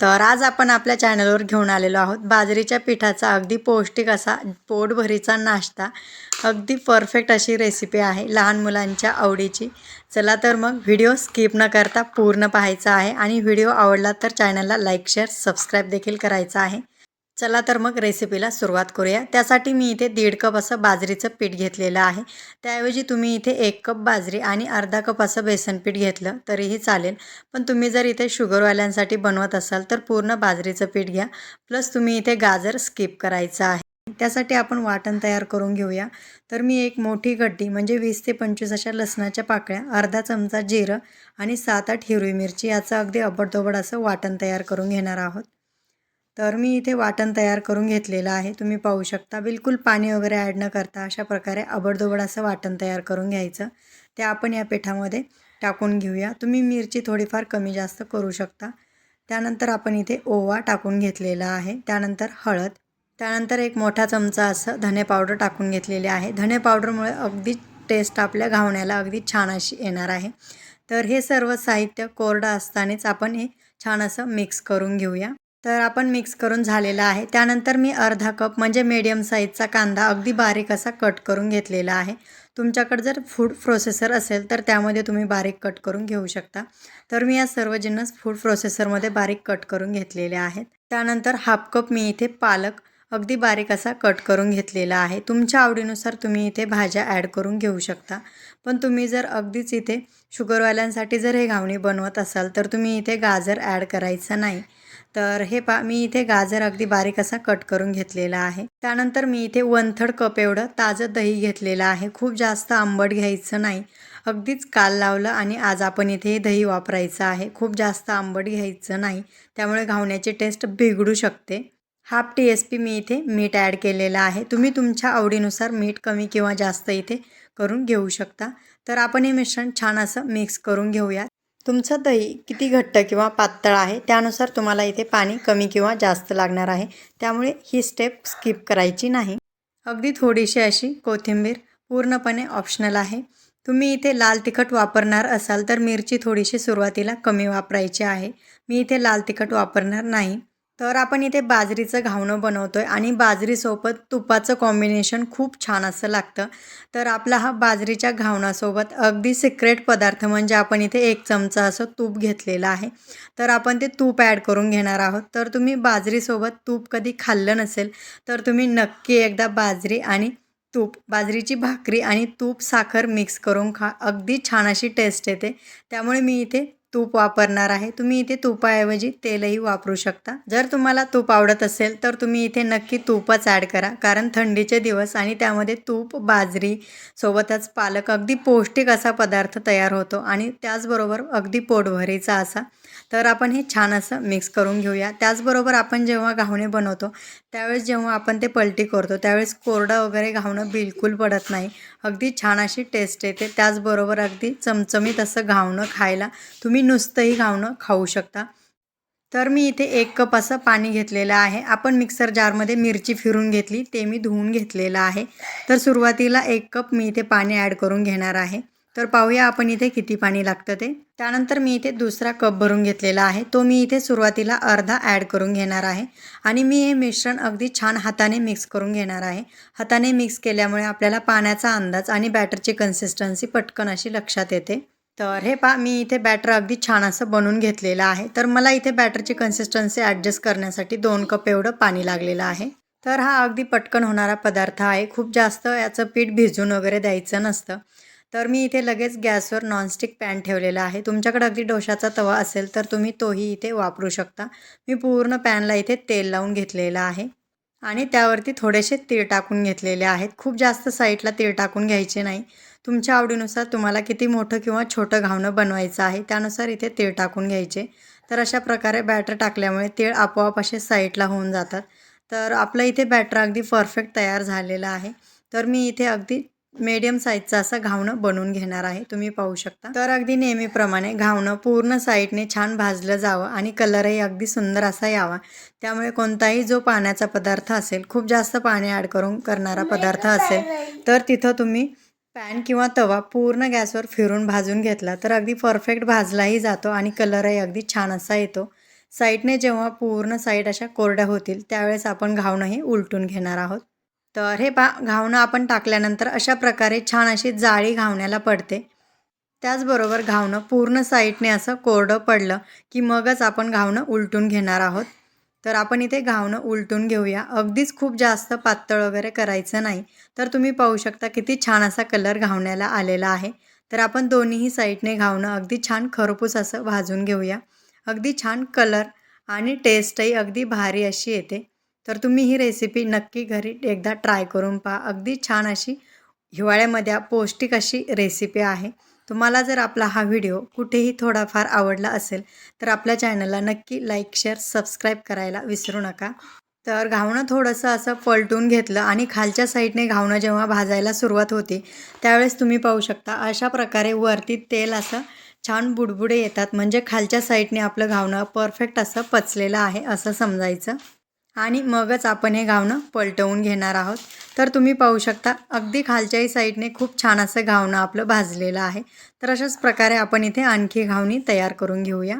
तर आज आपण आपल्या चॅनलवर घेऊन आलेलो आहोत. बाजरीच्या पिठाचा अगदी पौष्टिक असा पोटभरीचा नाश्ता. अगदी परफेक्ट अशी रेसिपी आहे लहान मुलांच्या आवडीची. चला तर मग व्हिडिओ स्किप न करता पूर्ण पाहायचा आहे. आणि व्हिडिओ आवडला तर चॅनलला लाईक शेअर सबस्क्राईब देखील करायचा आहे. चला तर मग रेसिपीला सुरुवात करूया. त्यासाठी मी इथे दीड कप असं बाजरीचं पीठ घेतलेलं आहे. त्याऐवजी तुम्ही इथे एक कप बाजरी आणि अर्धा कप असं बेसन पीठ घेतलं तरीही चालेल. पण तुम्ही जर इथे शुगरवाल्यांसाठी बनवत असाल तर पूर्ण बाजरीचं पीठ घ्या. प्लस तुम्ही इथे गाजर स्किप करायचं आहे. त्यासाठी आपण वाटण तयार करून घेऊया. तर मी एक मोठी गड्डी म्हणजे वीस ते पंचवीस अशा लसणाच्या पाकळ्या अर्धा चमचा जिरं आणि सात आठ हिरवी मिरची याचं अगदी अबडधोबड असं वाटण तयार करून घेणार आहोत. तर मी इथे वाटण तयार करून घेतलेलं आहे. तुम्ही पाहू शकता बिलकुल पाणी वगैरे ॲड न करता अशा प्रकारे अबडदोबड असं वाटण तयार करून घ्यायचं. ते आपण या पिठामध्ये टाकून घेऊया. तुम्ही मिरची थोडीफार कमी जास्त करू शकता. त्यानंतर आपण इथे ओवा टाकून घेतलेला आहे. त्यानंतर हळद. त्यानंतर एक मोठा चमचा असं धने पावडर टाकून घेतलेले आहे. धने पावडरमुळे अगदी टेस्ट आपल्या घावण्याला अगदी छान अशी येणार आहे. तर हे सर्व साहित्य कोरडं असतानाच आपण हे छान असं मिक्स करून घेऊया. तर आपण मिक्स करून झालेलं आहे. त्यानंतर मी अर्धा कप म्हणजे मीडियम साईजचा कांदा अगदी बारीक असा कट करून घेतलेला आहे. तुमच्याकडे जर फूड प्रोसेसर असेल तर त्यामध्ये तुम्ही बारीक कट करून घेऊ शकता. तर मी या सर्व जिन्नस फूड प्रोसेसरमध्ये बारीक कट करून घेतलेले आहेत. त्यानंतर हाफ कप मी इथे पालक अगदी बारीक असा कट करून घेतलेला आहे. तुमच्या आवडीनुसार तुम्ही इथे भाज्या ॲड करून घेऊ शकता. पण तुम्ही जर अगदीच इथे शुगरवाल्यांसाठी जर हे घावणी बनवत असाल तर तुम्ही इथे गाजर ॲड करायचं नाही. तर हे पा मी इथे गाजर अगदी बारीक असा कट करून घेतलेला आहे. त्यानंतर मी इथे वन थर्ड कप एवढं ताजं दही घेतलेलं आहे. खूप जास्त आंबट घ्यायचं नाही. अगदीच काल लावलं आणि आज आपण इथे हे दही वापरायचं आहे. खूप जास्त आंबट घ्यायचं नाही. त्यामुळे घावण्याची टेस्ट बिघडू शकते. हाफ टी एस पी मी इथे मीठ ॲड केलेलं आहे. तुम्ही तुमच्या आवडीनुसार मीठ कमी किंवा जास्त इथे करून घेऊ शकता. तर आपण हे मिश्रण छान असं मिक्स करून घेऊया तुमचं दही किती घट्ट किंवा पातळ आहे? त्यानुसार तुम्हाला इथे पाणी कमी किंवा जास्त लागणार आहे. त्यामुळे ही स्टेप स्किप करायची नाही. अगदी थोडीशी अशी कोथिंबीर पूर्णपणे ऑप्शनल आहे. तुम्ही इथे लाल तिखट वापरणार असाल तर मिरची थोडीशी सुरुवातीला कमी वापरायची आहे. मी इथे लाल तिखट वापरणार नाही. तर आपण इथे बाजरीचं घावणं बनवतो आहे आणि बाजरीसोबत तुपाचं कॉम्बिनेशन खूप छान असं लागतं. तर आपला हा बाजरीच्या घावणासोबत अगदी सिक्रेट पदार्थ म्हणजे आपण इथे एक चमचा असं तूप घेतलेलं आहे. तर आपण ते तूप ॲड करून घेणार आहोत. तर तुम्ही बाजरीसोबत तूप कधी खाल्लं नसेल तर तुम्ही नक्की एकदा बाजरी आणि तूप बाजरीची भाकरी आणि तूप साखर मिक्स करून खा. अगदी छान अशी टेस्ट येते. त्यामुळे मी इथे तूप वापरणार आहे. तुम्ही इथे तुपाऐवजी तेलही वापरू शकता. जर तुम्हाला तूप आवडत असेल तर तुम्ही इथे नक्की तूपच ॲड करा. कारण थंडीचे दिवस आणि त्यामध्ये तूप बाजरी सोबतच पालक अगदी पौष्टिक असा पदार्थ तयार होतो आणि त्याचबरोबर अगदी पोटभरीचा असा. तर आपण हे छान असं मिक्स करून घेऊया. त्याचबरोबर आपण जेव्हा घावणे बनवतो त्यावेळेस जेव्हा आपण ते पलटी करतो त्यावेळेस कोरडं वगैरे घावणं बिलकुल पडत नाही. अगदी छान अशी टेस्ट येते. त्याचबरोबर अगदी चमचमीत असं घावणं खायला तुम्ही नुसतंही घावणं खाऊ शकता. तर मी इथे एक कप असं पाणी घेतलेलं आहे. आपण मिक्सर जारमध्ये मिरची फिरून घेतली ते मी धुवून घेतलेलं आहे. तर सुरुवातीला एक कप मी इथे पाणी ॲड करून घेणार आहे. तर पाहूया आपण इथे किती पाणी लागतं ते. त्यानंतर मी इथे दुसरा कप भरून घेतलेला आहे. तो मी इथे सुरुवातीला अर्धा ॲड करून घेणार आहे. आणि मी हे मिश्रण अगदी छान हाताने मिक्स करून घेणार आहे. हाताने मिक्स केल्यामुळे आपल्याला पाण्याचा अंदाज आणि बॅटरची कन्सिस्टन्सी पटकन अशी लक्षात येते. तर हे पा मी इथे बॅटर अगदी छान असं बनवून घेतलेलं आहे. तर मला इथे बॅटरची कन्सिस्टन्सी ॲडजस्ट करण्यासाठी दोन कप एवढं पाणी लागलेलं आहे. तर हा अगदी पटकन होणारा पदार्थ आहे. खूप जास्त याचं पीठ भिजून वगैरे द्यायचं नसतं. तर मी इथे लगेच गॅसवर नॉनस्टिक पॅन ठेवलेला आहे. तुमच्याकडे अगदी डोशाचा तवा असेल तर तुम्ही तोही इथे वापरू शकता. मी पूर्ण पॅनला इथे तेल लावून घेतलेलं आहे. आणि त्यावरती थोडेसे तीळ टाकून घेतलेले आहेत. खूप जास्त साईडला तीळ टाकून घ्यायचे नाही. तुमच्या आवडीनुसार तुम्हाला किती मोठं किंवा छोटं घावणं बनवायचं आहे त्यानुसार इथे तीळ टाकून घ्यायचे. तर अशा प्रकारे बॅटर टाकल्यामुळे तीळ आपोआप असे साईडला होऊन जातात. तर आपलं इथे बॅटर अगदी परफेक्ट तयार झालेलं आहे. तर मी इथे अगदी मीडियम साईजचं असं घावणं बनवून घेणार आहे. तुम्ही पाहू शकता. तर अगदी नेहमीप्रमाणे घावणं पूर्ण साईडने छान भाजलं जावं आणि कलरही अगदी सुंदर असा यावा. त्यामुळे कोणताही जो पाण्याचा पदार्थ असेल खूप जास्त पाणी ॲड करून करणारा पदार्थ असेल तर तिथं तुम्ही पॅन किंवा तवा पूर्ण गॅसवर फिरून भाजून घेतला तर अगदी परफेक्ट भाजलाही जातो आणि कलरही अगदी छान असा येतो. साईडने जेव्हा पूर्ण साईड अशा कोरड्या होतील त्यावेळेस आपण घावणंही उलटून घेणार आहोत. तर हे पा घावणं आपण टाकल्यानंतर अशा प्रकारे छान अशी जाळी घावण्याला पडते. त्याचबरोबर घावणं पूर्ण साईडने असं कोरडं पडलं की मगच आपण घावणं उलटून घेणार आहोत. तर आपण इथे घावणं उलटून घेऊया. अगदीच खूप जास्त पातळ वगैरे करायचं नाही. तर तुम्ही पाहू शकता किती छान असा कलर घावण्याला आलेला आहे. तर आपण दोन्हीही साईडने घावणं अगदी छान खरपूस असं भाजून घेऊया. अगदी छान कलर आणि टेस्टही अगदी भारी अशी येते. तर तुम्ही ही रेसिपी नक्की घरी एकदा ट्राय करून पहा. अगदी छान अशी हिवाळ्यामध्ये पौष्टिक अशी रेसिपी आहे. तुम्हाला जर आपला हा व्हिडिओ कुठेही थोडाफार आवडला असेल तर आपल्या चॅनलला नक्की लाईक शेअर सबस्क्राईब करायला विसरू नका. तर घावणं थोडंसं असं पलटून घेतलं आणि खालच्या साईडने घावणं जेव्हा भाजायला सुरुवात होते त्यावेळेस तुम्ही पाहू शकता अशा प्रकारे वरती तेल असं छान बुडबुडे येतात. म्हणजे खालच्या साईडने आपलं घावणं परफेक्ट असं पचलेलं आहे असं समजायचं. आणि मगच आपण हे घावणं पलटवून घेणार आहोत. तर तुम्ही पाहू शकता अगदी खालच्याही साईडने खूप छान असं घावणं आपलं भाजलेलं आहे. तर अशाच प्रकारे आपण इथे आणखी घावणी तयार करून घेऊया.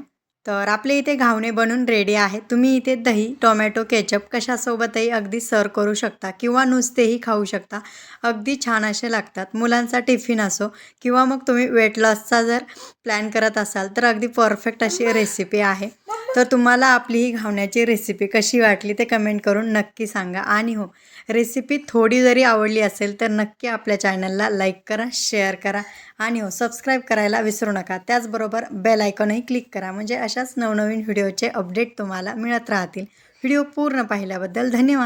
तर आपले इथे घावणे बनून रेडी आहेत. तुम्ही इथे दही टोमॅटो केचप कशासोबतही अगदी सर्व करू शकता किंवा नुसतेही खाऊ शकता. अगदी छान असे लागतात. मुलांचा टिफिन असो किंवा मग तुम्ही वेट लॉसचा जर प्लॅन करत असाल तर अगदी परफेक्ट अशी रेसिपी आहे. तर तुम्हाला आपली ही घावण्याची रेसिपी कशी वाटली ते कमेंट करून नक्की सांगा. आणि हो रेसिपी थोडी जरी आवडली असेल तर नक्की आपल्या चॅनलला लाईक करा शेअर करा. आणि हो सबस्क्राईब करायला विसरू नका. त्याचबरोबर बेल आयकॉनही क्लिक करा. म्हणजे अशाच नवनवीन व्हिडिओचे अपडेट तुम्हाला मिळत राहतील. व्हिडिओ पूर्ण पाहिल्याबद्दल धन्यवाद.